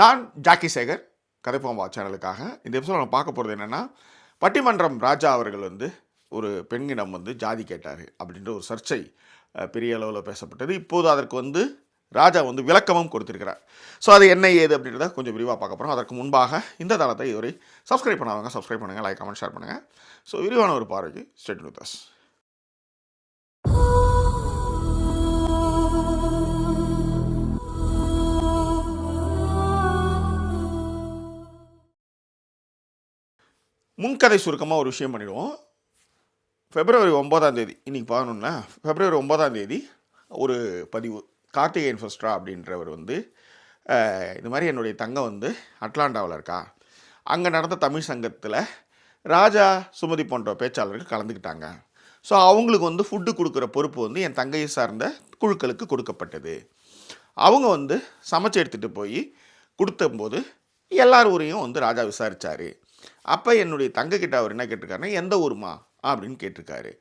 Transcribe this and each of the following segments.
நான் ஜாக்கி சேகர் கதைப்போம்பா சேனலுக்காக. இந்த எபிசோட நம்ம பார்க்க போகிறது என்னென்னா பட்டிமன்றம் ராஜா அவர்கள் வந்து ஒரு பெண்ணிடம் வந்து ஜாதி கேட்டார் அப்படின்ற ஒரு சர்ச்சை பெரிய அளவில் பேசப்பட்டது. இப்போது அதற்கு வந்து ராஜா வந்து விளக்கமும் கொடுத்திருக்கிறார். ஸோ அது என்ன ஏது அப்படின்றத கொஞ்சம் விரிவாக பார்க்க போகிறோம் அதற்கு முன்பாக இந்த தளத்தை இதுவரை சப்ஸ்கிரைப் பண்ணாதவங்க சப்ஸ்கிரைப் பண்ணுங்கள் லைக் கமெண்ட் ஷேர் பண்ணுங்கள் ஸோ விரிவான ஒரு பார்வைக்கு ஸ்டேட் வித் அஸ் முன்கதை சுருக்கமாக ஒரு விஷயம் பண்ணிடுவோம். ஃபெப்ரவரி ஒன்பதாம் தேதி இன்றைக்கி பதினொன்னா ஃபெப்ரவரி ஒம்பதாம் தேதி ஒரு பதிவு கார்த்திகேயன் ஃபஸ்ட்ரா அப்படின்றவர் வந்து இது மாதிரி என்னுடைய தங்கம் வந்து அட்லாண்டாவில் இருக்கா? அங்கே நடந்த தமிழ் சங்கத்தில் ராஜா சுமதி போன்ற பேச்சாளர்கள் கலந்துக்கிட்டாங்க. ஸோ அவங்களுக்கு வந்து ஃபுட்டு கொடுக்குற பொறுப்பு வந்து என் தங்கையை சார்ந்த குழுக்களுக்கு கொடுக்கப்பட்டது. அவங்க வந்து சமைச்சு எடுத்துகிட்டு போய் கொடுத்தம்போது எல்லார் ஊரையும் வந்து ராஜா விசாரித்தார் அப்போ என்னுடைய தங்கக்கிட்ட அவர் என்ன கேட்டிருக்காருன்னா எந்த ஊருமா அப்படின்னு கேட்டிருக்காரு.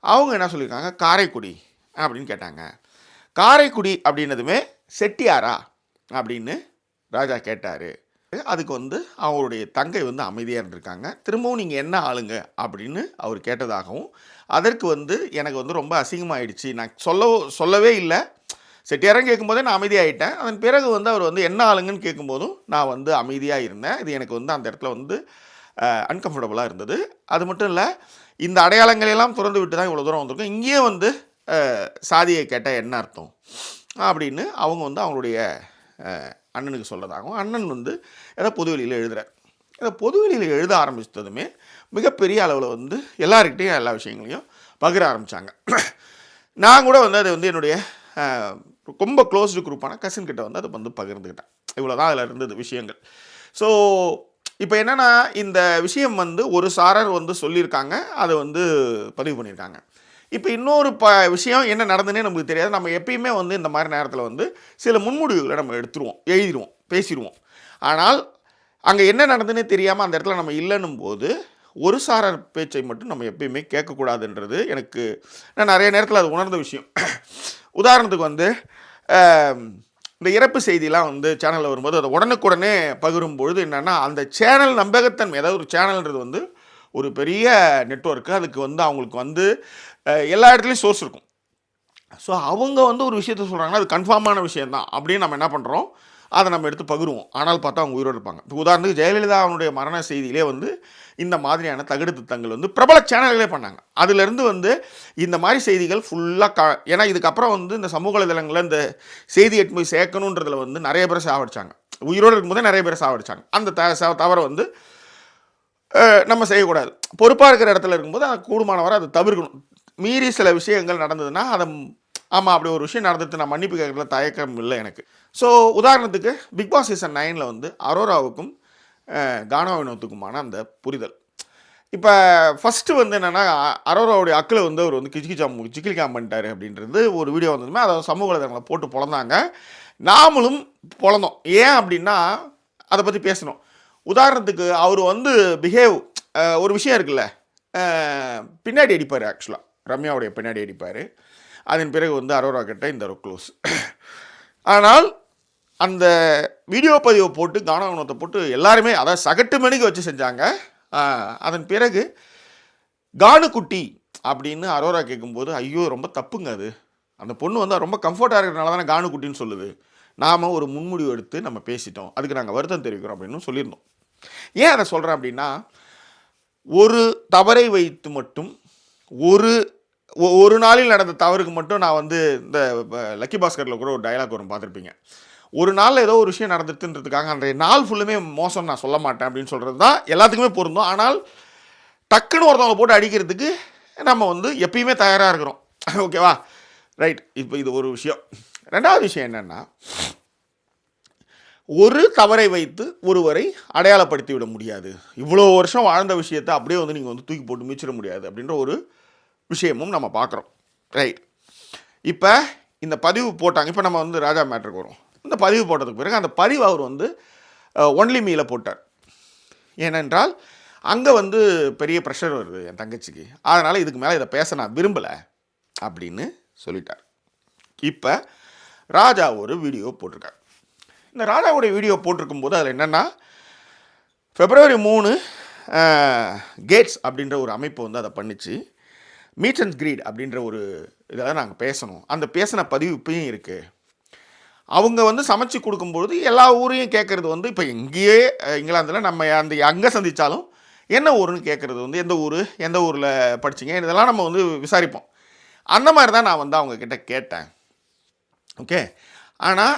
அவங்க என்ன சொல்லியிருக்காங்க? காரைக்குடி அப்படின்னு கேட்டாங்க. காரைக்குடி அப்படின்னதுமே செட்டியாரா? அப்படின்னு ராஜா கேட்டார். அதுக்கு வந்து அவருடைய தங்கை வந்து அமைதியாக இருந்திருக்காங்க. திரும்பவும் நீங்கள் என்ன ஆளுங்க? அப்படின்னு அவர் கேட்டதாகவும் அதற்கு வந்து எனக்கு வந்து ரொம்ப அசிங்கமாயிடுச்சு. நான் சொல்ல சொல்லவே இல்லை. செட்டியாரம் கேட்கும்போதே நான் அமைதியாகிட்டேன் அதன் பிறகு வந்து அவர் வந்து என்ன ஆளுங்கன்னு கேட்கும்போதும் நான் வந்து அமைதியாக இருந்தேன். இது எனக்கு வந்து அந்த இடத்துல வந்து அன்கம்ஃபர்டபுளாக இருந்தது. அது மட்டும் இல்லை இந்த அடையாளங்களையெல்லாம் திறந்து விட்டு தான் இவ்வளோ தூரம் வந்திருக்கோம். இங்கேயே வந்து சாதியை கேட்டால் என்ன அர்த்தம்? அப்படின்னு அவங்க வந்து அவங்களுடைய அண்ணனுக்கு சொல்கிறதாகவும் அண்ணன் வந்து ஏதோ பொதுவெளியில் எழுதுகிறார் ஏதோ பொதுவெளியில் எழுத ஆரம்பித்ததுமே மிகப்பெரிய அளவில் வந்து எல்லாருக்கிட்டையும் எல்லா விஷயங்களையும் பகிர ஆரம்பித்தாங்க நான் கூட வந்து அதை வந்து என்னுடைய ரொம்ப க்ளோஸ்டு குரூப்பான கசின்கிட்ட வந்து அதை வந்து பகிர்ந்துக்கிட்டேன். இவ்வளோ தான் அதில் இருந்தது விஷயங்கள். ஸோ இப்போ என்னென்னா இந்த விஷயம் வந்து ஒரு சாரர் வந்து சொல்லியிருக்காங்க. அதை வந்து பதிவு பண்ணியிருக்காங்க. இப்போ இன்னொரு ப விஷயம் என்ன நடந்துன்னே நமக்கு தெரியாது. நம்ம எப்பயுமே வந்து இந்த மாதிரி நேரத்தில் வந்து சில முன்முடிவுகளை நம்ம எடுத்துருவோம் எழுதிடுவோம் பேசிடுவோம் ஆனால் அங்கே என்ன நடந்துன்னே தெரியாமல் அந்த இடத்துல நம்ம இல்லைன்னும் போது ஒரு சாரர் பேச்சை மட்டும் நம்ம எப்பயுமே கேட்கக்கூடாதுன்றது எனக்கு நான் நிறைய நேரத்தில் அது உணர்ந்த விஷயம். உதாரணத்துக்கு வந்து இந்த இறப்பு செய்திலாம் வந்து சேனலில் வரும்போது அதை உடனுக்குடனே பகிரும் பொழுது என்னென்னா அந்த சேனல் நம்பகத்தன்மை ஏதாவது ஒரு சேனல்ன்றது வந்து ஒரு பெரிய நெட்ஒர்க்கு அதுக்கு வந்து அவங்களுக்கு வந்து எல்லா இடத்துலையும் சோர்ஸ் இருக்கும். ஸோ அவங்க வந்து ஒரு விஷயத்த சொல்கிறாங்கன்னா அது கன்ஃபார்மான விஷயம்தான். அப்படின்னு நம்ம என்ன பண்ணுறோம் அதை நம்ம எடுத்து பகிருவோம். ஆனால் பார்த்தா அவங்க உயிரோடு இருப்பாங்க. இப்போ உதாரணத்துக்கு ஜெயலலிதா அவனுடைய மரண செய்தியிலே வந்து இந்த மாதிரியான தகுடு திட்டங்கள் வந்து பிரபல சேனல்களே பண்ணாங்க. அதுலேருந்து வந்து இந்த மாதிரி செய்திகள் ஃபுல்லாக க ஏன்னா இதுக்கப்புறம் வந்து இந்த சமூக வலைதளங்களில் இந்த செய்தி எட்டு போய் சேர்க்கணுன்றதில் வந்து நிறைய பேர் சாவடிச்சாங்க. உயிரோடு இருக்கும்போதே நிறைய பேர் சாவடிச்சாங்க. அந்த த தவறை வந்து நம்ம செய்யக்கூடாது. பொறுப்பாக இருக்கிற இடத்துல இருக்கும்போது அதை கூடுமானவரை அதை தவிர்க்கணும். மீறி சில விஷயங்கள் நடந்ததுன்னா அதை ஆமாம் அப்படி ஒரு விஷயம் நடந்துட்டு நான் மன்னிப்பு கேட்கறதுல தயக்கம் இல்லை எனக்கு. ஸோ உதாரணத்துக்கு பிக் பாஸ் சீசன் நைனில் வந்து அரோராவுக்கும் அஹ், வினோத்துக்குமான அந்த புரிதல். இப்போ ஃபஸ்ட்டு வந்து என்னென்னா அரோராவுடைய அக்கில் வந்து அவர் வந்து கிச்சிக்கிச்சா சிக்கிலிக்காம் பண்ணிட்டாரு அப்படின்றது ஒரு வீடியோ வந்ததுமே அதை சமூக வலைதளங்களை போட்டு பிறந்தாங்க நாமளும் பிறந்தோம் ஏன் அப்படின்னா அதை பற்றி பேசணும். உதாரணத்துக்கு அவர் வந்து பிஹேவ் ஒரு விஷயம் இருக்குல்ல பின்னாடி அடிப்பார் ஆக்சுவலாக ரம்யாவுடைய பின்னாடி அடிப்பார். அதன் பிறகு வந்து அரோரா கிட்ட இந்த ஒரு க்ளோஸ் ஆனால் அந்த வீடியோ பதிவை போட்டு கான கானவனத்தை போட்டு எல்லாருமே அதாவது சகட்டு மணிக்கு வச்சு செஞ்சாங்க. அதன் பிறகு கானுக்குட்டி அப்படின்னு அரோரா கேட்கும்போது ஐயோ ரொம்ப தப்புங்க அது. அந்த பொண்ணு வந்து ரொம்ப கம்ஃபர்ட்டாக இருக்கிறனால தானே கானுக்குட்டின்னு சொல்லுது. நாம் ஒரு முன்முடிவு எடுத்து நம்ம பேசிட்டோம். அதுக்கு நாங்கள் வருத்தம் தெரிவிக்கிறோம் அப்படின்னு சொல்லியிருந்தோம். ஏன் அதை சொல்கிறேன் அப்படின்னா ஒரு தவறை வைத்து மட்டும் ஒரு ஒ- ஒரு நாளில் நடந்த தவறுக்கு மட்டும் நான் வந்து இந்த லக்கி பாஸ்கரில் கூட ஒரு டயலாக் வரும் பார்த்துருப்பீங்க. ஒரு நாளில் ஏதோ ஒரு விஷயம் நடந்துட்டுன்றதுக்காக அன்றைய நாள் ஃபுல்லுமே மோசம் நான் சொல்ல மாட்டேன் அப்படின்னு சொல்கிறது தான் எல்லாத்துக்குமே பொருந்தும். ஆனால் டக்குன்னு ஒருத்தவங்க போட்டு அடிக்கிறதுக்கு நம்ம வந்து எப்பயுமே தயாராக இருக்கிறோம். ஓகேவா ரைட் இப்போ இது ஒரு விஷயம். ரெண்டாவது விஷயம் என்னென்னா ஒரு தவறை வைத்து ஒருவரை அடையாளப்படுத்தி விட முடியாது. இவ்வளோ வருஷம் வாழ்ந்த விஷயத்தை அப்படியே வந்து நீங்கள் வந்து தூக்கி போட்டு மிச்சிட முடியாது அப்படின்ற ஒரு விஷயமும் நம்ம பார்க்குறோம். ரைட் இப்போ இந்த பதிவு போட்டாங்க. இப்போ நம்ம வந்து ராஜா மேட்ருக்கு வரும் இந்த பதிவு போட்டதுக்கு பிறகு அந்த பதிவு அவர் வந்து ஒன்லி மீல போட்டார். ஏனென்றால் அங்கே வந்து பெரிய ப்ரெஷர் வருது என் தங்கச்சிக்கு. அதனால் இதுக்கு மேலே இதை பேச நான் விரும்பலை அப்படின்னு சொல்லிட்டார். இப்போ ராஜா ஒரு வீடியோ போட்டிருக்கார். இந்த ராஜாவுடைய வீடியோ போட்டிருக்கும் போது அதில் என்னென்னா ஃபெப்ரவரி மூணு கேட்ஸ் அப்படின்ற ஒரு அமைப்பு வந்து அதை பண்ணிச்சு. மீட் அண்ட் கிரீட் அப்படின்ற ஒரு இதில் நாங்கள் பேசணும். அந்த பேசின பதிவு இப்பயும் இருக்குது அவங்க வந்து சமைச்சு கொடுக்கும்பொழுது எல்லா ஊரையும் கேட்குறது வந்து இப்போ இங்கேயே இங்கிலாந்தில் நம்ம அந்த அங்கே சந்தித்தாலும் என்ன ஊருன்னு கேட்குறது வந்து எந்த ஊர் எந்த ஊரில் படிச்சிங்க இதெல்லாம் நம்ம வந்து விசாரிப்போம். அந்த மாதிரி தான் நான் வந்து அவங்கக்கிட்ட கேட்டேன். ஓகே? ஆனால்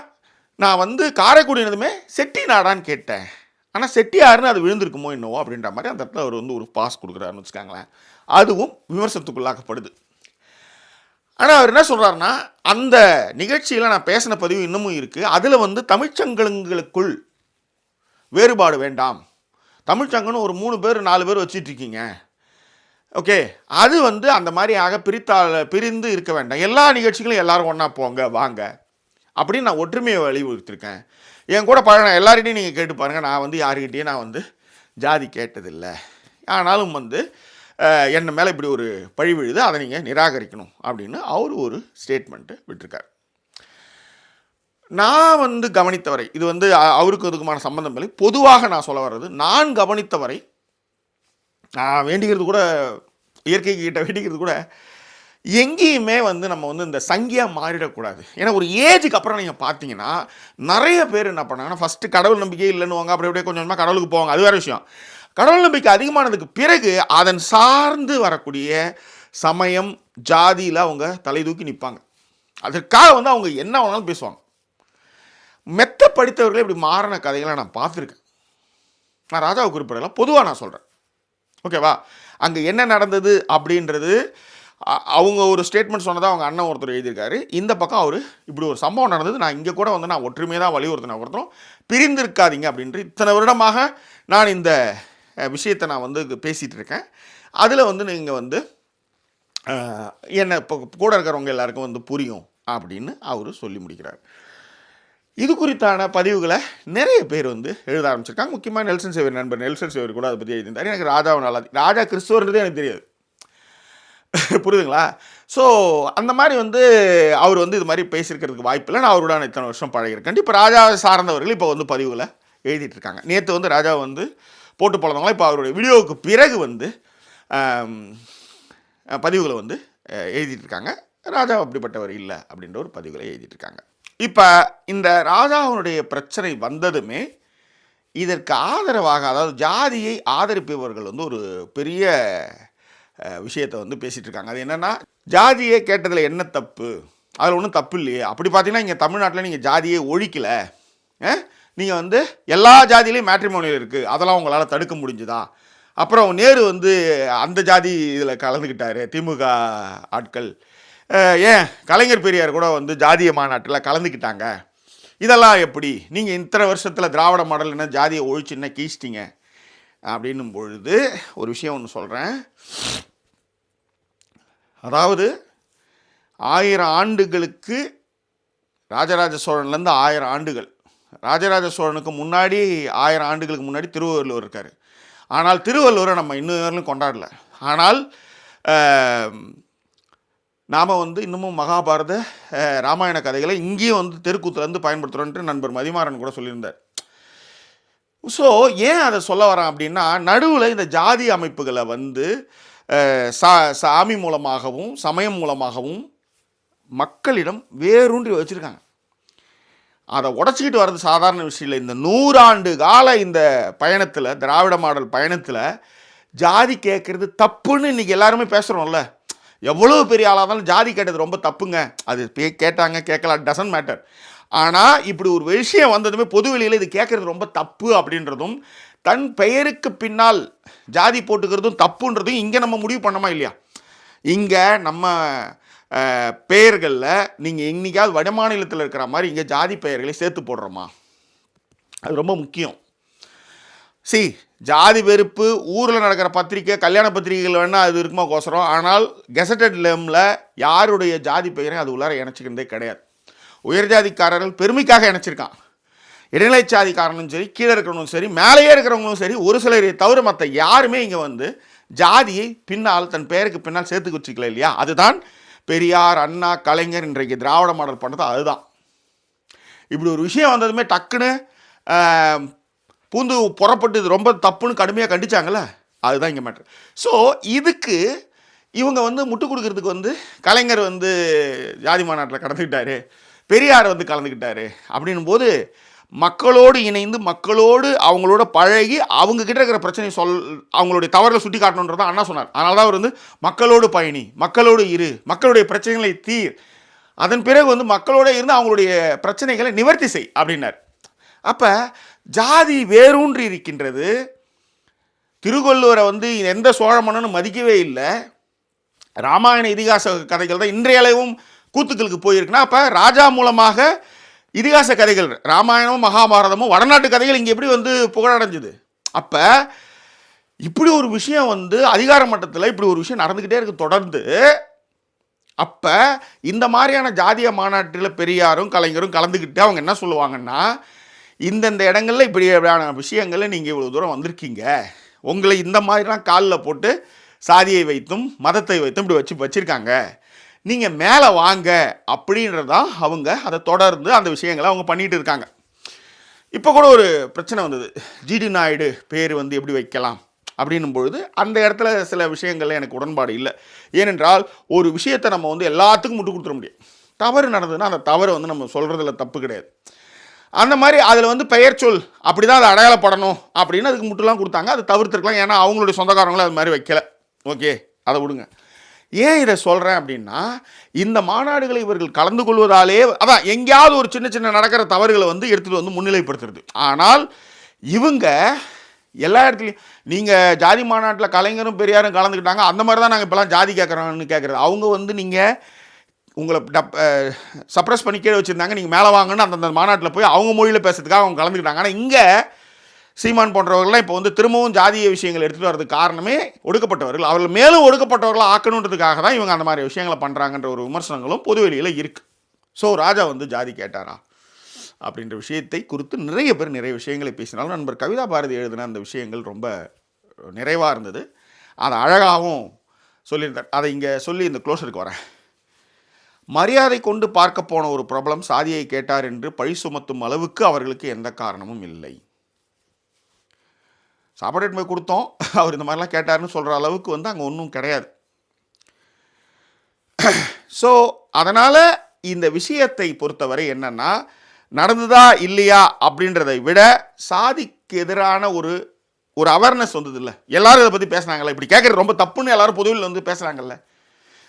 நான் வந்து காரைக்குடினதுமே செட்டி நாடான்னு கேட்டேன். ஆனால் செட்டியாருன்னு அது விழுந்திருக்குமோ என்னவோ அப்படின்ற மாதிரி அந்த இடத்துல அவர் வந்து ஒரு பாஸ் கொடுக்குறாருன்னு வச்சுக்காங்களேன். அதுவும் விமர்சனத்துக்குள்ளாக்கப்படுது. ஆனால் அவர் என்ன சொல்கிறாருன்னா அந்த நிகழ்ச்சியில் நான் பேசின பதிவு இன்னமும் இருக்குது அதில் வந்து தமிழ்ச்சங்கங்களுக்குள் வேறுபாடு வேண்டாம். தமிழ்ச்சங்கன்னு ஒரு மூணு பேர் நாலு பேர் வச்சிட்ருக்கீங்க ஓகே அது வந்து அந்த மாதிரி ஆக பிரிந்து இருக்க வேண்டாம். எல்லா நிகழ்ச்சிகளும் எல்லாரும் ஒன்றா போங்க வாங்க. அப்படின்னு நான் ஒற்றுமையை வலியுறுத்திருக்கேன். என் கூட பழன எல்லார்கிட்டையும் நீங்கள் கேட்டு பாருங்கள் நான் வந்து யாருக்கிட்டேயும் நான் வந்து ஜாதி கேட்டதில்லை. ஆனாலும் வந்து அஹ், என்ன மேலே இப்படி ஒரு பழி விழுது அதை நீங்கள் நிராகரிக்கணும் அப்படின்னு அவர் ஒரு ஸ்டேட்மெண்ட்டு விட்டுருக்கார். நான் வந்து கவனித்தவரை இது வந்து அவருக்கு இதுக்குமான சம்பந்தம் இல்லை. பொதுவாக நான் சொல்ல வர்றது நான் கவனித்தவரை நான் வேண்டிக்கிறது கூட இயற்கை கிட்ட வேண்டிக்கிறது கூட எங்கேயுமே வந்து நம்ம வந்து இந்த சங்கியாக மாறிடக்கூடாது. ஏன்னா ஒரு ஏஜுக்கு அப்புறம் நீங்கள் பார்த்தீங்கன்னா நிறைய பேர் என்ன பண்ணாங்கன்னா ஃபஸ்ட்டு கடவுள் நம்பிக்கை இல்லைன்னுவாங்க அப்புறம் அப்படியே கொஞ்சம் கொஞ்சமாக கடவுளுக்கு போவாங்க. அது வேறு விஷயம். கடவுள் நம்பிக்கை அதிகமானதுக்கு பிறகு அதன் சார்ந்து வரக்கூடிய சமயம் ஜாதியில் அவங்க தலை தூக்கி நிற்பாங்க அதற்காக வந்து அவங்க என்ன வேணாலும் பேசுவாங்க. மெத்த படித்தவர்களே இப்படி மாறின கதைகளை நான் பார்த்துருக்கேன். நான் ராஜாவை குறிப்பிடலாம் பொதுவாக நான் சொல்கிறேன் ஓகேவா அங்கே என்ன நடந்தது அப்படின்றது அவங்க ஒரு ஸ்டேட்மெண்ட் சொன்னதை அவங்க அண்ணன் ஒருத்தர் எழுதியிருக்காரு. இந்த பக்கம் அவர் இப்படி ஒரு சம்பவம் நடந்தது. நான் இங்கே கூட வந்து நான் ஒற்றுமையாக தான் வலியுறுத்தின ஒருத்தரும் பிரிந்திருக்காதீங்க அப்படின்ட்டு இத்தனை வருடமாக நான் இந்த விஷயத்தை நான் வந்து பேசிகிட்டு இருக்கேன் அதில் வந்து நீங்கள் வந்து என்ன இப்போ கூட இருக்கிறவங்க எல்லாருக்கும் வந்து புரியும் அப்படின்னு அவர் சொல்லி முடிக்கிறார். இது குறித்தான பதிவுகளை நிறைய பேர் வந்து எழுத ஆரம்பிச்சிருக்காங்க. முக்கியமாக நெல்சன் சேவர் நண்பர் நெல்சன் சேவர் கூட அதை பற்றி எழுதியிருந்தார். எனக்கு ராஜாவை நல்லா ராஜா கிறிஸ்துவர்ன்றதே எனக்கு தெரியாது. புரியுதுங்களா? ஸோ அந்த மாதிரி வந்து அவர் வந்து இது மாதிரி பேசியிருக்கிறதுக்கு வாய்ப்பில்லை நான் அவரோட இத்தனை வருஷம் பழகிருக்கேன் இப்போ ராஜாவை சார்ந்தவர்கள் இப்போ வந்து பதிவுகளை எழுதிட்டு இருக்காங்க நேற்று வந்து ராஜா வந்து போட்டு போனவங்களாம் இப்போ அவருடைய வீடியோவுக்கு பிறகு வந்து பதிவுகளை வந்து அஹ், எழுதிட்டு இருக்காங்க ராஜா அப்படிப்பட்டவர் இல்லை அப்படின்ற ஒரு பதிவுகளை எழுதிட்டு இருக்காங்க இப்போ இந்த ராஜாவுடைய பிரச்சனை வந்ததுமே இதற்கு ஆதரவாக அதாவது ஜாதியை ஆதரிப்பவர்கள் வந்து ஒரு பெரிய விஷயத்தை வந்து பேசிகிட்டு இருக்காங்க அது என்னென்னா ஜாதியை கேட்டதில் என்ன தப்பு? அதில் ஒன்றும் தப்பு இல்லையே. அப்படி பார்த்தீங்கன்னா இங்கே தமிழ்நாட்டில் நீங்கள் ஜாதியை ஒழிக்கலை. நீங்கள் வந்து எல்லா ஜாதியிலையும் மேட்ரிமோனியல் இருக்குது அதெல்லாம் உங்களால் தடுக்க முடிஞ்சுதா? அப்புறம் நேரு வந்து அந்த ஜாதி இதில் கலந்துக்கிட்டாரு திமுக ஆட்கள். ஏன்? கலைஞர் பெரியார் கூட வந்து ஜாதிய மாநாட்டில் கலந்துக்கிட்டாங்க இதெல்லாம் எப்படி? நீங்கள் இத்தனை வருஷத்தில் திராவிட மாடல் என்ன ஜாதியை ஒழிச்சு என்ன அப்படின்னும் பொழுது ஒரு விஷயம் ஒன்று சொல்கிறேன் அதாவது ஆயிரம் ஆண்டுகளுக்கு ராஜராஜ சோழன்லேருந்து ஆயிரம் ஆண்டுகள். ராஜராஜ சோழனுக்கு முன்னாடி ஆயிரம் ஆண்டுகளுக்கு முன்னாடி திருவள்ளுவர் இருக்கார். ஆனால் திருவள்ளுவரை நம்ம இன்னும் வரலும் கொண்டாடல. ஆனால் நாம் வந்து இன்னமும் மகாபாரத ராமாயண கதைகளை இங்கேயும் வந்து தெருக்கூத்துலேருந்து பயன்படுத்துகிறோன்ட்டு நண்பர் மதிமாறன் கூட சொல்லியிருந்தார். ஸோ ஏன் அதை சொல்ல வரேன் அப்படின்னா நடுவில் இந்த ஜாதி அமைப்புகளை வந்து சா சாமி மூலமாகவும் சமயம் மூலமாகவும் மக்களிடம் வேரூன்றி வச்சுருக்காங்க. அதை உடச்சிக்கிட்டு வர்றது சாதாரண விஷயம் இல்லை. இந்த நூறாண்டு கால இந்த பயணத்தில் திராவிட மாடல் பயணத்தில் ஜாதி கேட்குறது தப்புன்னு இன்றைக்கி எல்லாருமே பேசுகிறோம்ல எவ்வளோ பெரிய ஆளாக இருந்தாலும் ஜாதி கேட்டது ரொம்ப தப்புங்க. அது பே கேட்டாங்க கேட்கலாம் டசன்ட் மேட்டர் ஆனால் இப்படி ஒரு விஷயம் வந்ததுமே பொதுவெளியில் இது கேட்குறது ரொம்ப தப்பு அப்படின்றதும் தன் பெயருக்கு பின்னால் ஜாதி போட்டுக்கிறதும் தப்புன்றதும் இங்கே நம்ம முடிவு பண்ணோமா இல்லையா? இங்கே நம்ம பெயர்களில் நீங்கள் என்னைக்காவது வட மாநிலத்தில் இருக்கிற மாதிரி இங்கே ஜாதி பெயர்களை சேர்த்து போடுறோமா? அது ரொம்ப முக்கியம். சி ஜாதி வெறுப்பு ஊரில் நடக்கிற பத்திரிக்கை கல்யாண பத்திரிகைகள் வேணால் அது இருக்குமா கோசரம்? ஆனால் கெசட்டட் லேமில் யாருடைய ஜாதி பெயரையும் அது உள்ளார இணைச்சிக்கிறதே கிடையாது. உயர் ஜாதிக்காரர்கள் பெருமைக்காக இணைச்சிருக்கான். இடைநிலை சாதிக்காரனும் சரி கீழே இருக்கிறவங்களும் சரி மேலேயே இருக்கிறவங்களும் சரி ஒரு சிலரை தவிர மற்ற யாருமே இங்கே வந்து ஜாதியை பின்னால் தன் பெயருக்கு பின்னால் சேர்த்து வச்சுக்கல இல்லையா? அதுதான் பெரியார் அண்ணா கலைஞர் இன்றைக்கு திராவிட மாடல் பண்ணது அதுதான். இப்படி ஒரு விஷயம் வந்ததுமே டக்குன்னு பூந்து புறப்பட்டு இது ரொம்ப தப்புன்னு கடுமையாக கண்டிச்சாங்களே அதுதான் இங்கே மேட்ரு ஸோ இதுக்கு இவங்க வந்து முட்டு கொடுக்கறதுக்கு வந்து கலைஞர் வந்து ஜாதி மாநாட்டில் கலந்துக்கிட்டாரு பெரியார் வந்து கலந்துக்கிட்டாரு அப்படின்னும் போது மக்களோடு இணைந்து மக்களோடு அவங்களோட பழகி அவங்கக்கிட்ட இருக்கிற பிரச்சனையை சொல் அவங்களுடைய தவறுகளை சுட்டி காட்டணுன்றதை அண்ணா சொன்னார். அதனால தான் அவர் வந்து மக்களோடு பயணி மக்களோடு இரு மக்களுடைய பிரச்சனைகளை தீர் அதன் பிறகு வந்து மக்களோட இருந்து அவங்களுடைய பிரச்சனைகளை நிவர்த்தி செய் அப்படின்னார். அப்போ ஜாதி வேரூன்றி இருக்கின்றது. திருவள்ளுவரை வந்து எந்த சோழ மன்னனும் மதிக்கவே இல்லை. ராமாயண இதிகாச கதைகள் தான் இன்றையளவும் கூத்துக்களுக்கு போயிருக்குன்னா அப்போ ராஜா மூலமாக இதிகாச கதைகள் ராமாயணமும் மகாபாரதமும் வடநாட்டு கதைகள் இங்கே எப்படி வந்து புகழடைஞ்சுது? அப்போ இப்படி ஒரு விஷயம் வந்து அதிகார மட்டத்தில் இப்படி ஒரு விஷயம் நடந்துக்கிட்டே இருக்கு தொடர்ந்து. அப்போ இந்த மாதிரியான ஜாதிய மாநாட்டில் பெரியாரும் கலைஞரும் கலந்துக்கிட்டு அவங்க என்ன சொல்லுவாங்கன்னா இந்தந்த இடங்களில் இப்படி இப்படியான விஷயங்களை நீங்கள் இவ்வளோ தூரம் வந்திருக்கீங்க. உங்களை இந்த மாதிரிலாம் காலில் போட்டு சாதியை வைத்தும் மதத்தை வைத்தும் இப்படி வச்சு வச்சுருக்காங்க. நீங்கள் மேலே வாங்க அப்படின்றதான் அவங்க அதை தொடர்ந்து அந்த விஷயங்களை அவங்க பண்ணிகிட்டு இருக்காங்க. இப்போ கூட ஒரு பிரச்சனை வந்தது. ஜிடி நாயுடு பேர் வந்து எப்படி வைக்கலாம் அப்படின்னும் பொழுது அந்த இடத்துல சில விஷயங்கள்ல எனக்கு உடன்பாடு இல்லை. ஏனென்றால் ஒரு விஷயத்தை நம்ம வந்து எல்லாத்துக்கும் முட்டு கொடுத்துட முடியும். தவறு நடந்ததுன்னா அந்த தவறு வந்து நம்ம சொல்கிறதுல தப்பு கிடையாது. அந்த மாதிரி அதில் வந்து பெயர் சொல் அப்படி தான் அதை அடையாளப்படணும் அப்படின்னு அதுக்கு முட்டுலாம் கொடுத்தாங்க. அது தவிர்த்துருக்கலாம். ஏன்னா அவங்களுடைய சொந்தக்காரங்களும் அது மாதிரி வைக்கல. ஓகே அதை விடுங்க. ஏன் இதை சொல்கிறேன் அப்படின்னா இந்த மாநாடுகளை இவர்கள் கலந்து கொள்வதாலே அதான் எங்கேயாவது ஒரு சின்ன சின்ன நடக்கிற தவறுகளை வந்து எடுத்துகிட்டு வந்து முன்னிலைப்படுத்துறது. ஆனால் இவங்க எல்லா இடத்துலையும் நீங்கள் ஜாதி மாநாட்டில் கலைஞரும் பெரியாரும் கலந்துக்கிட்டாங்க அந்த மாதிரி தான் நாங்கள் இப்போலாம் ஜாதி கேட்குறோன்னு கேட்குறது அவங்க வந்து நீங்கள் உங்களை டப் சப்ரஸ் பண்ணி கீழே வச்சுருந்தாங்க நீங்கள் மேலே வாங்கன்னு அந்தந்த மாநாட்டில் போய் அவங்க மொழியில் பேசுறதுக்காக அவங்க கலந்துக்கிட்டாங்க. ஆனால் இங்கே சீமான் போன்றவர்கள்லாம் இப்போ வந்து திரும்பவும் ஜாதிய விஷயங்கள் எடுத்துகிட்டு வரதுக்கு காரணமே ஒடுக்கப்பட்டவர்கள். அவர்கள் மேலும் ஒடுக்கப்பட்டவர்களாக ஆக்கணுன்றதுக்காக தான் இவங்க அந்த மாதிரி விஷயங்களை பண்ணுறாங்கன்ற ஒரு விமர்சனங்களும் பொதுவெளியில் இருக்குது ஸோ ராஜா வந்து ஜாதி கேட்டாரா? அப்படின்ற விஷயத்தை குறித்து நிறைய பேர் நிறைய விஷயங்களை பேசினாலும் நண்பர் கவிதா பாரதி எழுதின அந்த விஷயங்கள் ரொம்ப நிறைவாக இருந்தது. அதை அழகாகவும் சொல்லியிருந்தார். அதை இங்கே சொல்லி இந்த க்ளோஸருக்கு வரேன். மரியாதை கொண்டு பார்க்க போன ஒரு பிரபலம் சாதியை கேட்டார் என்று பழி சுமத்தும் அளவுக்கு அவர்களுக்கு எந்த காரணமும் இல்லை. சாப்பாடு போய் கொடுத்தோம். அவர் இந்த மாதிரிலாம் கேட்டாருன்னு சொல்கிற அளவுக்கு வந்து அங்கே ஒன்றும் கிடையாது. ஸோ அதனால் இந்த விஷயத்தை பொறுத்தவரை என்னென்னா நடந்ததா இல்லையா அப்படின்றதை விட சாதிக்கு எதிரான ஒரு ஒரு அவேர்னஸ் வந்தது இல்லை எல்லாரும் இதை பற்றி பேசுனாங்கல்ல. இப்படி கேட்குறது ரொம்ப தப்புன்னு எல்லாரும் பொதுவில் வந்து பேசுகிறாங்கல்ல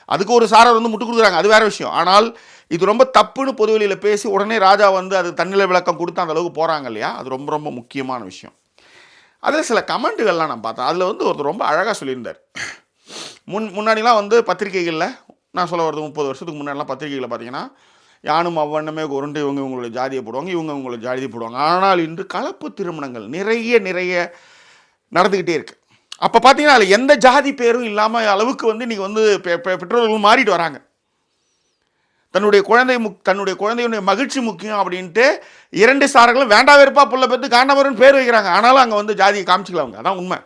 அதுக்கு ஒரு சாரர் வந்து முட்டு கொடுக்குறாங்க. அது வேற விஷயம். ஆனால் இது ரொம்ப தப்புன்னு பொதுவெளியில் பேசி உடனே ராஜா வந்து அது தன்னிலை விளக்கம் கொடுத்து அந்த அளவுக்கு போகிறாங்க இல்லையா? அது ரொம்ப ரொம்ப முக்கியமான விஷயம். அதில் சில கமெண்ட்டுகள்லாம் நான் பார்த்தேன். அதில் வந்து ஒருத்தர் ரொம்ப அழகாக சொல்லியிருந்தார். முன் முன்னாடிலாம் வந்து பத்திரிகைகளில் நான் சொல்ல வரது முப்பது வருஷத்துக்கு முன்னாடிலாம் பத்திரிகைகளில் பார்த்தீங்கன்னா யானும் அவ்வண்ணமே உருண்டு இவங்க இவங்களோட ஜாதியை போடுவாங்க இவங்க இவங்களோட ஜாதியை போடுவாங்க. ஆனால் இன்று கலப்பு திருமணங்கள் நிறைய நிறைய நடந்துக்கிட்டே இருக்குது அப்போ பார்த்தீங்கன்னா அதில் எந்த ஜாதி பேரும் இல்லாமல் அளவுக்கு வந்து இன்றைக்கி வந்து பெ- பெ- பெற்றோர்கள் மாறிட்டு வராங்க. தன்னுடைய குழந்தை முக் தன்னுடைய குழந்தையுடைய மகிழ்ச்சி முக்கியம் அப்படின்ட்டு இரண்டு சாரர்களும் வேண்டா வெறுப்பா புள்ள பெற்று காண்டவரன் பேர் வைக்கிறாங்க. ஆனாலும் அங்கே வந்து ஜாதியை காமிச்சிக்கலாம் அவங்க. அதான் உண்மை.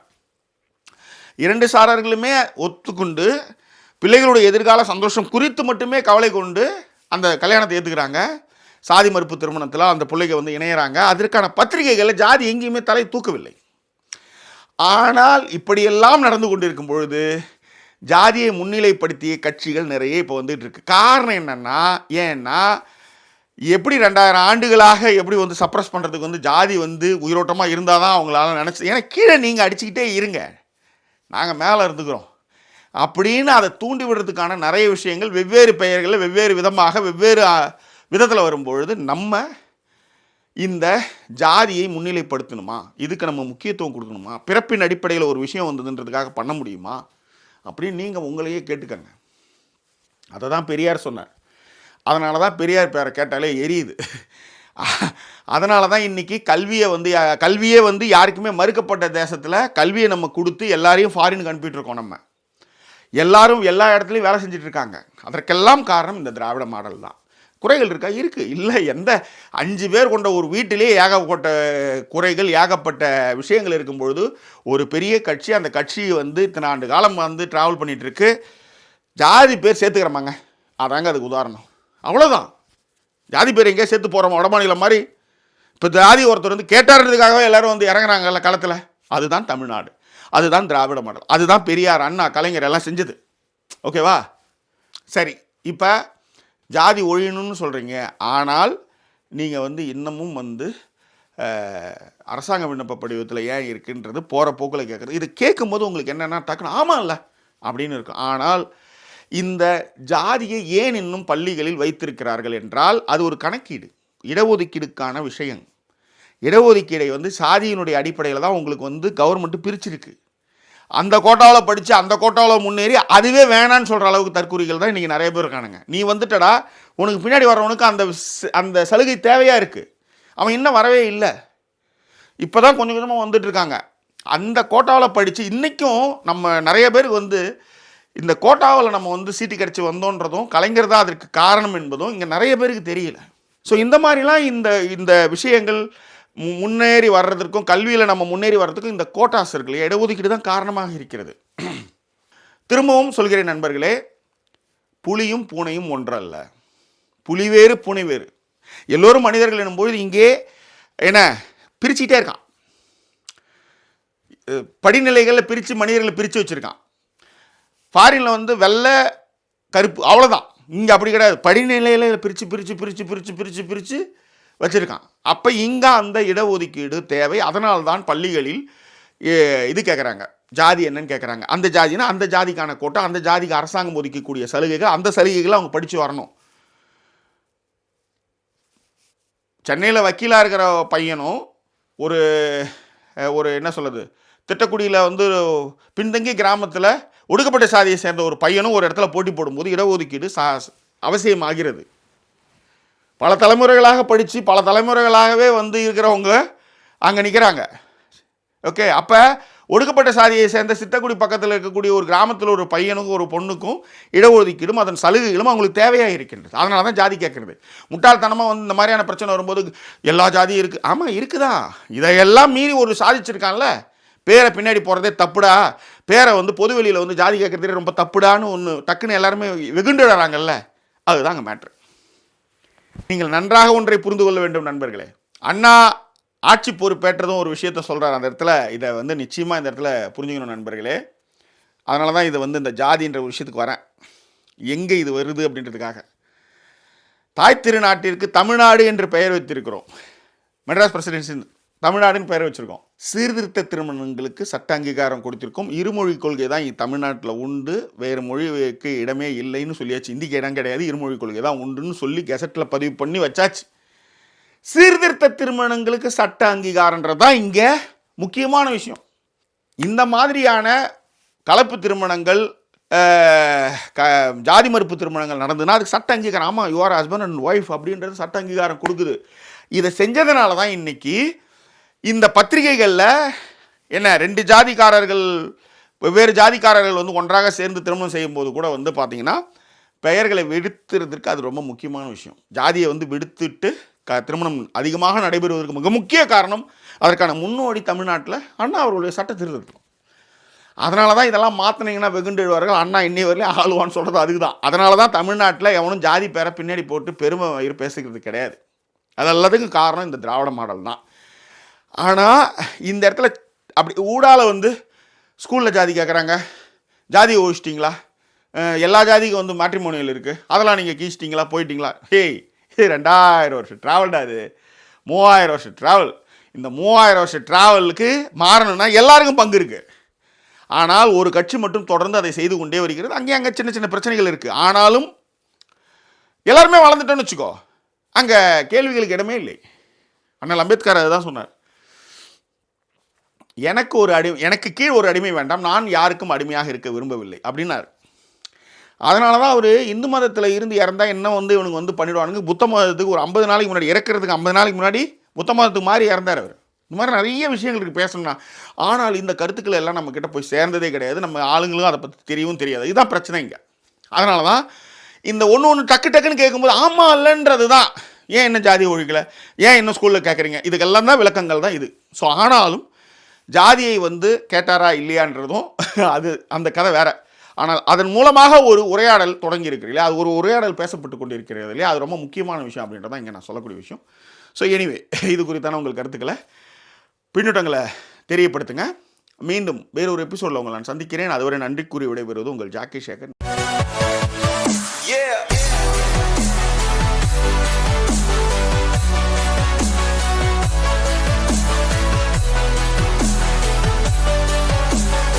இரண்டு சாரர்களுமே ஒத்துக்கொண்டு பிள்ளைகளுடைய எதிர்கால சந்தோஷம் குறித்து மட்டுமே கவலை கொண்டு அந்த கல்யாணத்தை ஏற்றுக்கிறாங்க சாதி மறுப்பு திருமணத்தில் அந்த பிள்ளைங்க வந்து இணையறாங்க. அதற்கான பத்திரிகைகளை ஜாதி எங்கேயுமே தலை தூக்கவில்லை. ஆனால் இப்படியெல்லாம் நடந்து கொண்டிருக்கும் பொழுது ஜாதியை முன்னிலைப்படுத்திய கட்சிகள் நிறைய இப்போ வந்துட்டு இருக்கு காரணம் என்னன்னா ஏன்னா எப்படி ரெண்டாயிரம் ஆண்டுகளாக எப்படி வந்து சப்ரஸ் பண்ணுறதுக்கு வந்து ஜாதி வந்து உயிரோட்டமாக இருந்தால் தான் அவங்களால நினச்சி ஏன்னா கீழே நீங்கள் அடிச்சுக்கிட்டே இருங்க. நாங்கள் மேலே இருந்துக்கிறோம். அப்படின்னு அதை தூண்டி விடுறதுக்கான நிறைய விஷயங்கள் வெவ்வேறு பெயர்களில் வெவ்வேறு விதமாக வெவ்வேறு விதத்தில் வரும்பொழுது நம்ம இந்த ஜாதியை முன்னிலைப்படுத்தணுமா? இதுக்கு நம்ம முக்கியத்துவம் கொடுக்கணுமா? பிறப்பின் அடிப்படையில் ஒரு விஷயம் வந்ததுன்றதுக்காக பண்ண முடியுமா? அப்படின்னு நீங்கள் உங்களையே கேட்டுக்கங்க. அதை தான் பெரியார் சொன்னார். அதனால தான் பெரியார் பேரை கேட்டாலே எரியுது. அதனால தான் இன்றைக்கி கல்வியை வந்து கல்வியே வந்து யாருக்குமே மறுக்கப்பட்ட தேசத்தில் கல்வியை நம்ம கொடுத்து எல்லாரையும் ஃபாரினுக்கு அனுப்பிட்டுருக்கோம் நம்ம. எல்லாரும் எல்லா இடத்துலையும் வேலை செஞ்சிட்ருக்காங்க அதற்கெல்லாம் காரணம் இந்த திராவிட மாடல் தான். குறைகள் இருக்கா? இருக்குது இல்லை எந்த அஞ்சு பேர் கொண்ட ஒரு வீட்டிலே ஏகப்பட்ட குறைகள் ஏகப்பட்ட விஷயங்கள் இருக்கும் பொழுது ஒரு பெரிய கட்சி அந்த கட்சி வந்து இத்தனை ஆண்டு காலம் வந்து ட்ராவல் பண்ணிகிட்ருக்கு ஜாதி பேர் சேர்த்துக்கிறோமாங்க. அதாங்க அதுக்கு உதாரணம். அவ்வளோதான் ஜாதி பேர் எங்கேயோ சேர்த்து போகிறோம் வடமாநிலம் மாதிரி. இப்போ ஜாதி ஒருத்தர் வந்து கேட்டாருன்றதுக்காகவே எல்லோரும் வந்து இறங்குறாங்கல்ல களத்தில். அதுதான் தமிழ்நாடு. அதுதான் திராவிட மாடல். அதுதான் பெரியார் அண்ணா கலைஞர் எல்லாம் செஞ்சது. ஓகேவா? சரி. இப்போ ஜாதி ஒழியணும்னு சொல்கிறீங்க ஆனால் நீங்கள் வந்து இன்னமும் வந்து அரசாங்க விண்ணப்ப படிவத்தில் ஏன் இருக்குன்றது போகிற போக்கில் கேட்குறது இது கேட்கும்போது உங்களுக்கு என்னென்னா டக்குன்னு ஆமாம் இல்லை அப்படின்னு இருக்கும். ஆனால் இந்த ஜாதியை ஏன் இன்னும் பள்ளிகளில் வைத்திருக்கிறார்கள் என்றால் அது ஒரு கணக்கீடு இடஒதுக்கீடுக்கான விஷயம். இடஒதுக்கீடை வந்து சாதியினுடைய அடிப்படையில் தான் உங்களுக்கு வந்து கவர்மெண்ட்டு பிரிச்சிருக்கு. அந்த கோட்டாவில் படித்து அந்த கோட்டாவில் முன்னேறி அதுவே வேணான்னு சொல்கிற அளவுக்கு தற்கூறிகள் தான் இன்றைக்கி நிறைய பேர் இருக்கானுங்க. நீ வந்துட்டடா உனக்கு பின்னாடி வரவனுக்கு அந்த அந்த சலுகை தேவையாக இருக்குது அவன் இன்னும் வரவே இல்லை. இப்போ தான் கொஞ்சம் கொஞ்சமாக வந்துட்டுருக்காங்க அந்த கோட்டாவில் படித்து இன்றைக்கும் நம்ம நிறைய பேருக்கு வந்து இந்த கோட்டாவில் நம்ம வந்து சீட்டு கிடச்சி வந்தோன்றதும் கலைஞர் தான் அதற்கு காரணம் என்பதும் இங்கே நிறைய பேருக்கு தெரியல. ஸோ இந்த மாதிரிலாம் இந்த இந்த விஷயங்கள் முன்னேறி வர்றதற்கும் கல்வியில் நம்ம முன்னேறி வர்றதுக்கும் இந்த கோட்டாஸ் இருக்கு இல்லையா இடஒதுக்கீடு தான் காரணமாக இருக்கிறது. திரும்பவும் சொல்கிறேன் நண்பர்களே புலியும் பூனையும் ஒன்றல்ல. புலி வேறு பூனை வேறு. எல்லோரும் மனிதர்கள் எனும்போது இங்கே என்ன பிரிச்சுக்கிட்டே இருக்கான். படிநிலைகளில் பிரித்து மனிதர்களை பிரித்து வச்சுருக்கான். ஃபாரினில் வந்து வெள்ளை கருப்பு அவ்வளோதான் இங்கே அப்படி கிடையாது. படிநிலையில் பிரித்து பிரித்து பிரித்து பிரித்து பிரித்து பிரித்து வச்சுருக்கான். அப்போ இங்கே அந்த இடஒதுக்கீடு தேவை. அதனால்தான் பள்ளிகளில் இது கேட்குறாங்க ஜாதி என்னன்னு கேட்குறாங்க அந்த ஜாதினா அந்த ஜாதிக்கான கோட்டை அந்த ஜாதிக்கு அரசாங்கம் ஒதுக்கக்கூடிய சலுகைகள் அந்த சலுகைகளை அவங்க படித்து வரணும். சென்னையில் வக்கீலாக இருக்கிற பையனும் ஒரு ஒரு என்ன சொல்லுது திட்டக்குடியில் வந்து பின்தங்கி கிராமத்தில் ஒடுக்கப்பட்ட சாதியை சேர்ந்த ஒரு பையனும் ஒரு இடத்துல போட்டி போடும்போது இடஒதுக்கீடு சா அவசியமாகிறது. பல தலைமுறைகளாக படித்து பல தலைமுறைகளாகவே வந்து இருக்கிறவங்க அங்கே நிற்கிறாங்க ஓகே அப்போ ஒடுக்கப்பட்ட சாதியை சேர்ந்த சித்தக்குடி பக்கத்தில் இருக்கக்கூடிய ஒரு கிராமத்தில் ஒரு பையனுக்கும் ஒரு பொண்ணுக்கும் இடஒதுக்கீடும் அதன் சலுகைகளும் அவங்களுக்கு தேவையாக இருக்கின்றது. அதனால தான் ஜாதி கேட்குறது. முட்டாள்தனமாக வந்து இந்த மாதிரியான பிரச்சனை வரும்போது எல்லா ஜாதியும் இருக்குது ஆமாம் இருக்குதா? இதையெல்லாம் மீறி ஒரு சாதிச்சிருக்கான்ல? பேரை பின்னாடி போகிறதே தப்புடா? பேரை வந்து பொதுவெளியில் வந்து ஜாதி கேட்குறதே ரொம்ப தப்புடான்னு ஒன்று டக்குன்னு எல்லாருமே வெகுண்டுடுறாங்கல்ல அதுதாங்க மேட்ரு நீங்கள் நன்றாக ஒன்றை புரிந்து கொள்ள வேண்டும் நண்பர்களே. அண்ணா ஆட்சி பொறுப்பேற்றதும் ஒரு விஷயத்த சொல்கிறார் அந்த இடத்துல இதை வந்து நிச்சயமாக இந்த இடத்துல புரிஞ்சுக்கணும் நண்பர்களே. அதனால தான் இதை வந்து இந்த ஜாதின்ற ஒரு விஷயத்துக்கு வரேன். எங்கே இது வருது அப்படின்றதுக்காக. தாய் திருநாட்டிற்கு தமிழ்நாடு என்று பெயர் வைத்திருக்கிறோம். மெட்ராஸ் பிரசிடென்சி தமிழ்நாடுன்னு பெயர் வச்சுருக்கோம். சீர்திருத்த திருமணங்களுக்கு சட்ட அங்கீகாரம் கொடுத்திருக்கோம். இருமொழி கொள்கை தான் தமிழ்நாட்டில் உண்டு. வேறு மொழிக்கு இடமே இல்லைன்னு சொல்லியாச்சு. இந்திக்கு இடம் கிடையாது. இருமொழி கொள்கை தான் உண்டுன்னு சொல்லி கெசட்டில் பதிவு பண்ணி வச்சாச்சு. சீர்திருத்த திருமணங்களுக்கு சட்ட அங்கீகாரன்றது தான் இங்கே முக்கியமான விஷயம். இந்த மாதிரியான கலப்பு திருமணங்கள் க ஜாதி மறுப்பு திருமணங்கள் நடந்ததுன்னா அதுக்கு சட்ட அங்கீகாரம். ஆமாம் யுவர் ஹஸ்பண்ட் அண்ட் ஒய்ஃப் அப்படின்றது சட்ட அங்கீகாரம் கொடுக்குது. இதை செஞ்சதுனால தான் இன்னைக்கு இந்த பத்திரிகைகளில் என்ன ரெண்டு ஜாதிக்காரர்கள் வெவ்வேறு ஜாதிக்காரர்கள் வந்து ஒன்றாக சேர்ந்து திருமணம் செய்யும்போது கூட வந்து பார்த்திங்கன்னா பெயர்களை விடுத்துறதுக்கு அது ரொம்ப முக்கியமான விஷயம். ஜாதியை வந்து விடுத்துட்டு க திருமணம் அதிகமாக நடைபெறுவதற்கு மிக முக்கிய காரணம் அதற்கான முன்னோடி தமிழ்நாட்டில் அண்ணா அவர்களுடைய சட்ட திருத்தம். அதனால தான் இதெல்லாம் மாற்றினீங்கன்னா வெகுண்டெழுவார்கள் அண்ணா இன்னி வரையிலும் ஆளுவான்னு சொல்கிறது அதுக்கு தான் அதனால தான் தமிழ்நாட்டில் எவனும் ஜாதி பேரை பின்னாடி போட்டு பெருமை பேசுகிறது கிடையாது. அது எல்லாத்துக்கும் காரணம் இந்த திராவிட மாடல் தான் ஆனால் இந்த இடத்துல அப்படி ஊடால வந்து ஸ்கூலில் ஜாதி கேட்குறாங்க ஜாதி ஓசிட்டிங்களா? எல்லா ஜாதிக்கும் வந்து மேட்ரிமோனியல் இருக்குது அதெல்லாம் நீங்கள் கீச்சிட்டிங்களா? போயிட்டீங்களா? ஹேய் இது ரெண்டாயிரம் வருஷம் ட்ராவல்டா அது மூவாயிரம் வருஷம் ட்ராவல் இந்த மூவாயிரம் வருஷம் ட்ராவலுக்கு மாறணும்னா எல்லாருக்கும் பங்கு இருக்குது ஆனால் ஒரு கட்சி மட்டும் தொடர்ந்து அதை செய்து கொண்டே வருகிறது. அங்கே அங்கே சின்ன சின்ன பிரச்சனைகள் இருக்குது ஆனாலும் எல்லாருமே வளர்ந்துட்டோன்னு வச்சுக்கோ. அங்கே கேள்விகளுக்கு இடமே இல்லை. அண்ணல் அம்பேத்கர் அதுதான் சொன்னார். எனக்கு ஒரு அடி எனக்கு கீழ் ஒரு அடிமை வேண்டாம் நான் யாருக்கும் அடிமையாக இருக்க விரும்பவில்லை அப்படின்னார். அதனால தான் அவர் இந்து மதத்தில் இருந்து இறந்தால் என்ன வந்து இவனுக்கு வந்து பண்ணிடுவானுங்க? புத்த மதத்துக்கு ஒரு ஐம்பது நாளைக்கு முன்னாடி இறக்கிறதுக்கு ஐம்பது நாளைக்கு முன்னாடி புத்த மதத்துக்கு மாதிரி இறந்தார் அவர். இந்த மாதிரி நிறைய விஷயங்களுக்கு பேசணும்னா. ஆனால் இந்த கருத்துக்கள் எல்லாம் நம்ம கிட்ட போய் சேர்ந்ததே கிடையாது. நம்ம ஆளுங்களும் அதை பற்றி தெரியவும் தெரியாது. இதுதான் பிரச்சனை இங்கே. அதனால தான் இந்த ஒன்று ஒன்று டக்கு டக்குன்னு கேட்கும்போது ஆமாம் இல்லைன்றது தான். ஏன் என்ன ஜாதி ஒழிக்கலை? ஏன் இன்னும் ஸ்கூலில் கேட்குறீங்க? இதுக்கெல்லாம் தான் விளக்கங்கள் தான் இது. ஸோ ஆனாலும் ஜாதியை வந்து கேட்டாரா இல்லையான்றதும் அது அந்த கதை வேற. ஆனால் அதன் மூலமாக ஒரு உரையாடல் தொடங்கி இருக்கிறீங்களா அது ஒரு உரையாடல் பேசப்பட்டு கொண்டு இருக்கிறது இல்லையா? அது ரொம்ப முக்கியமான விஷயம் அப்படின்றதான் இங்கே நான் சொல்லக்கூடிய விஷயம். ஸோ எனிவே இது குறித்தான உங்கள் கருத்துக்களை பின்னூட்டங்களை தெரியப்படுத்துங்க. மீண்டும் வேறொரு எபிசோடில் உங்களை நான் சந்திக்கிறேன். அதுவரை நன்றி கூறி விடைபெறுவது உங்கள் ஜாக்கி சேகர்.